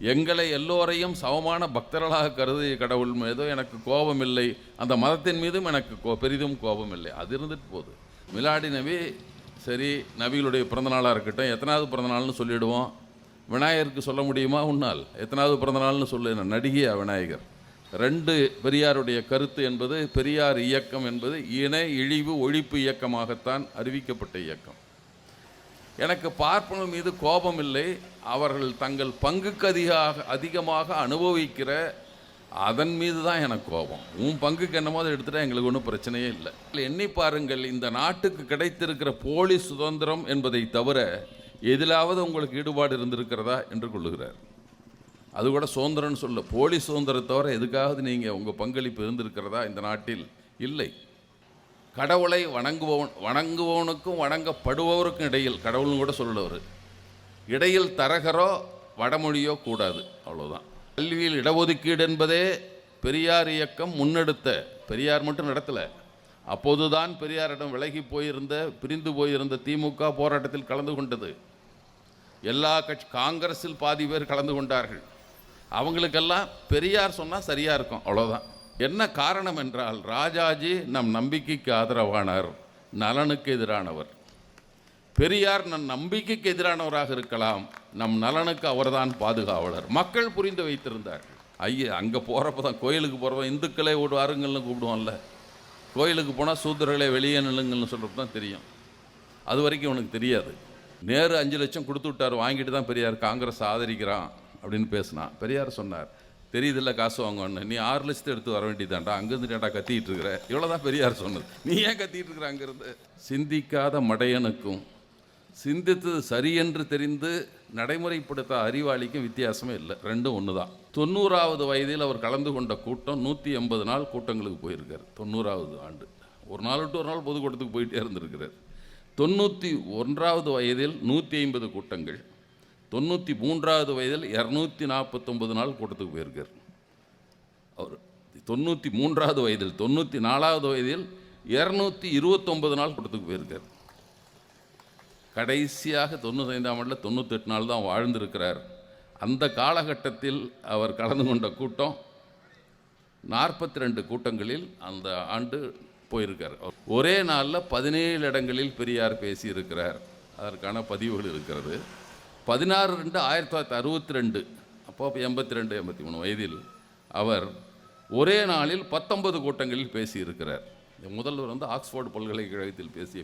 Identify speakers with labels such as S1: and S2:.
S1: எங்களை எல்லோரையும் சமமான பக்தர்களாக கருதிய கடவுள் மீதும் எனக்கு கோபம் இல்லை. அந்த மதத்தின் மீதும் எனக்கு கோ பெரிதும் கோபம் இல்லை. அது இருந்துட்டு போகுது. மிலாடி நபி சரி நபிகளுடைய பிறந்தநாளாக இருக்கட்டும் எத்தனாவது பிறந்தநாள்னு சொல்லிவிடுவோம் விநாயகருக்கு சொல்ல முடியுமா? உன்னால். எத்தனாவது பிறந்தநாள்னு சொல்லு. நடிகையா விநாயகர். ரெண்டு பெரியாருடைய கருத்து என்பது பெரியார் இயக்கம் என்பது இணை இழிவு ஒழிப்பு இயக்கமாகத்தான் அறிவிக்கப்பட்ட இயக்கம். எனக்கு பார்ப்பனர் மீது கோபம் இல்லை அவர்கள் தங்கள் பங்குக்கு அதிகாக அதிகமாக அனுபவிக்கிற அதன் மீது தான் எனக்கு கோபம். உன் பங்குக்கு என்னமோ அதை எடுத்துட்டா எங்களுக்கு ஒன்றும் பிரச்சனையே இல்லை. எண்ணி பாருங்கள் இந்த நாட்டுக்கு கிடைத்திருக்கிற போலி சுதந்திரம் என்பதை தவிர எதிலாவது உங்களுக்கு ஈடுபாடு இருந்திருக்கிறதா என்று கொள்ளுகிறார். அது கூட சுதந்திரம்னு சொல்ல போலி சுதந்திரம் தவிர எதுக்காவது நீங்கள் உங்கள் பங்களிப்பு இருந்திருக்கிறதா இந்த நாட்டில்? இல்லை. கடவுளை வணங்குபவன் வணங்குபவனுக்கும் வணங்கப்படுபவருக்கும் இடையில் கடவுள்னு கூட சொல்லவர் இடையில் தரகரோ வடமொழியோ கூடாது அவ்வளோதான் கல்வியில் இடஒதுக்கீடு என்பதே பெரியார் இயக்கம் முன்னெடுத்த பெரியார் மட்டும் நடத்தலை. அப்போதுதான் பெரியாரிடம் விலகி போயிருந்த பிரிந்து போயிருந்த திமுக போராட்டத்தில் கலந்து கொண்டது. எல்லா கட்சி காங்கிரஸில் பாதி பேர் கலந்து கொண்டார்கள். அவங்களுக்கெல்லாம் பெரியார் சொன்னால் சரியாக இருக்கும் அவ்வளோதான் என்ன காரணம் என்றால் ராஜாஜி நம் நம்பிக்கைக்கு ஆதரவானார் நலனுக்கு எதிரானவர். பெரியார் நம் நம்பிக்கைக்கு எதிரானவராக இருக்கலாம் நம் நலனுக்கு அவர்தான் பாதுகாவலர். மக்கள் புரிந்து வைத்திருந்தார் ஐயா அங்கே போகிறப்ப தான் கோயிலுக்கு போகிறப்ப இந்துக்களே ஒரு வாருங்கள்னு கூப்பிடுவோம்ல. கோயிலுக்கு போனால் சூத்திரர்களே வெளியே நில்லுங்கள்னு சொல்கிறப்ப தான் தெரியும். அது வரைக்கும் உனக்கு தெரியாது. நேரு அஞ்சு லட்சம் கொடுத்து விட்டார் வாங்கிட்டு தான் பெரியார் காங்கிரஸ் ஆதரிக்கிறான் அப்படின்னு பேசினான். பெரியார் சொன்னார் தெரியுதில்ல காசு வாங்கன்னு நீ ஆறு லட்சத்தை எடுத்து வர வேண்டியதாண்டா அங்கேருந்து ஏன்டா கத்திட்டு இருக்கிற? இவ்வளோ தான் பெரியார் சொன்னது. நீ ஏன் கத்திட்டு இருக்கிற அங்கேருந்து? சிந்திக்காத மடையனுக்கும் சிந்தித்தது சரியென்று தெரிந்து நடைமுறைப்படுத்த அறிவாளிக்கும் வித்தியாசமே இல்லை. ரெண்டும் ஒன்று தான் தொண்ணூறாவது வயதில் அவர் கலந்து கொண்ட கூட்டம் நூற்றி எண்பது நாள் கூட்டங்களுக்கு போயிருக்கார். தொண்ணூறாவது ஆண்டு. ஒரு நாள் விட்டு ஒரு நாள் பொதுக்கூட்டத்துக்கு போயிட்டே இருந்திருக்கிறார். தொண்ணூற்றி ஒன்றாவது வயதில் நூற்றி ஐம்பது கூட்டங்கள் தொண்ணூற்றி மூன்றாவது வயதில் இரநூத்தி நாற்பத்தொம்பது நாள் கூட்டத்துக்கு போயிருக்கார். அவர் தொண்ணூற்றி மூன்றாவது வயதில் தொண்ணூற்றி நாலாவது வயதில் இரநூத்தி இருபத்தொம்பது நாள் கூட்டத்துக்கு போயிருக்கார். கடைசியாக தொண்ணூத்தைந்தாம் ஆண்டில் தொண்ணூத்தெட்டு நாள் தான் வாழ்ந்திருக்கிறார். அந்த காலகட்டத்தில் அவர் கலந்து கொண்ட கூட்டம் நாற்பத்தி ரெண்டு கூட்டங்களில் அந்த ஆண்டு போயிருக்கார். ஒரே நாளில் பதினேழு இடங்களில் பெரியார் பேசியிருக்கிறார். அதற்கான பதிவுகள் இருக்கிறது. பதினாறு ரெண்டு ஆயிரத்தி தொள்ளாயிரத்தி அறுபத்தி ரெண்டு அப்போ எண்பத்தி ரெண்டு எண்பத்தி மூணு வயதில் அவர் ஒரே நாளில் பத்தொன்பது கூட்டங்களில் பேசியிருக்கிறார். முதல்வர் வந்து ஆக்ஸ்போர்டு பல்கலைக்கழகத்தில் பேசிய